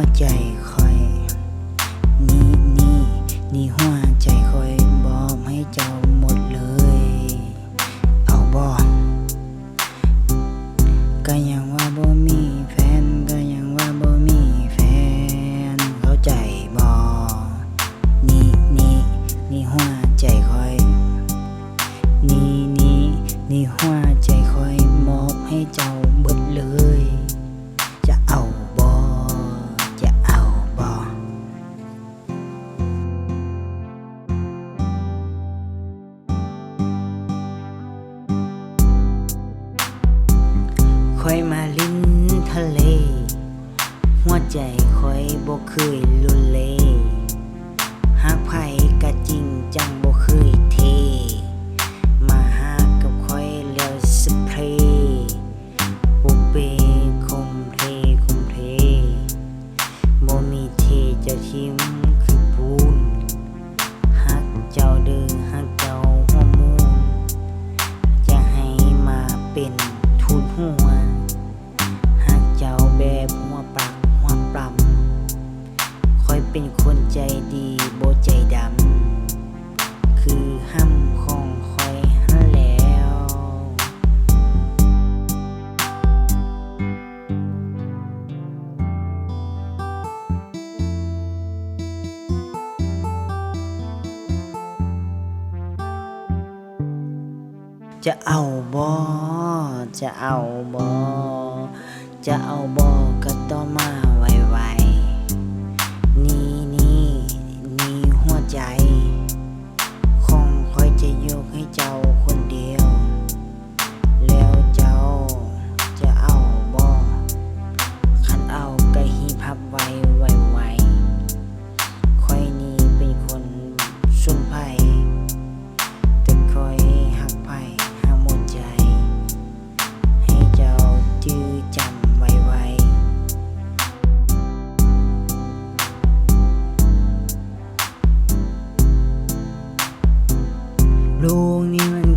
หัวใจคอย นี่นี่นี่หัวใจคอยบอกให้เจ้าหมดเลย เอาบอกก็ยังว่าบ่มีแฟนก็ยังว่าบ่มีแฟน เข้าใจบอนี่นี่นี่หัวใจคอย นี่นี่นี่หัวใจคอยบอกให้เจ้า อยมาลิ้นทะเล หัวใจคอยบ่เคยลุนเลหากไผกะจริงจังบ่เคยเท มาหากับคอยแล้วสเพรปุเปคมเพลคมเพลบ่มีเทจะทิมคือปูนหักเจ้าเด้อหักเจ้าหัวมูลจะให้มาเป็นทุนหัว เป็นคนใจดีโบใจดำ คือห้ำของคอยหันแล้ว จะเอาบ่จะเอาบ่จะเอาบ่ก็ต้องมา ลูกนี่มัน